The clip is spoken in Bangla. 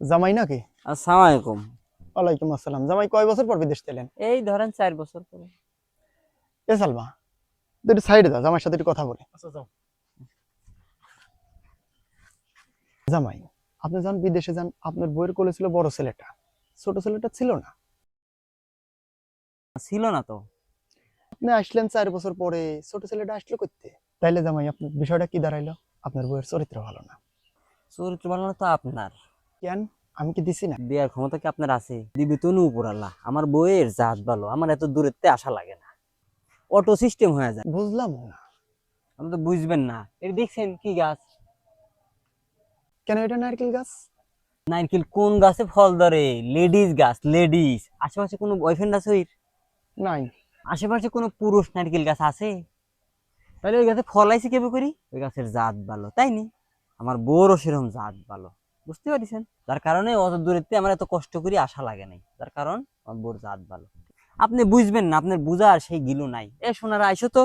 জামাই নাকি? আসসালামু আলাইকুম ওয়ালাইকুম আসসালাম। জামাই কয় বছর পর বিদেশ এলেন এই ধরেন চার বছর পরে। এ সালমা একটু সাইডে জামাইয়ের সাথে একটু কথা বলি। জামাই আপনি যখন বিদেশে যান আপনার বইয়ের কোলে ছিল বড় ছেলেটা। ছোট ছেলেটা ছিল না? ছিল না তো। আপনি আসলেন চার বছর পরে ছোট ছেলেটা আসলো করতে তাইলে জামাই আপনার বিষয়টা কি দাঁড়াইলো? আপনার বইয়ের চরিত্র ভালো না। চরিত্র ভালো না তো আপনার? কেন? আমি কি দিছি না? দেওয়ার ক্ষমতা কি আপনার আছে? দিবি তো নু উপর আল্লাহ। আমার বইয়ের জাত ভালো আমার এত দূরেতে আসা লাগে না। অটো সিস্টেম হয়ে যায়। বুঝলাম না। আপনি তো বুঝবেন না। এটা দেখছেন কি গাছ? কেন এটা নারকেল গাছ? নারকেল কোন গাছে ফল ধরে? লেডিস গাছ লেডিস। আশেপাশে কোনো বয়ফ্রেন্ড আছে ওই? নাই। আশেপাশে কোনো পুরুষ নারকেল গাছ আছে? তাহলে ওই গাছে ফল আইসি কেবে করি? ওই গাছের জাত ভালো তাই নি? আমার বউরও সেরকম জাত ভালো। বুঝতে পারছেন? যার কারণে অত দূরেতে আমার এত কষ্ট করি আশা লাগে নাই। যার কারণ আমার বোর জাত ভালো। আপনি বুঝবেন না, আপনার বুঝার সেই গিলু নাই। এ, সোনারা, আইসো তো।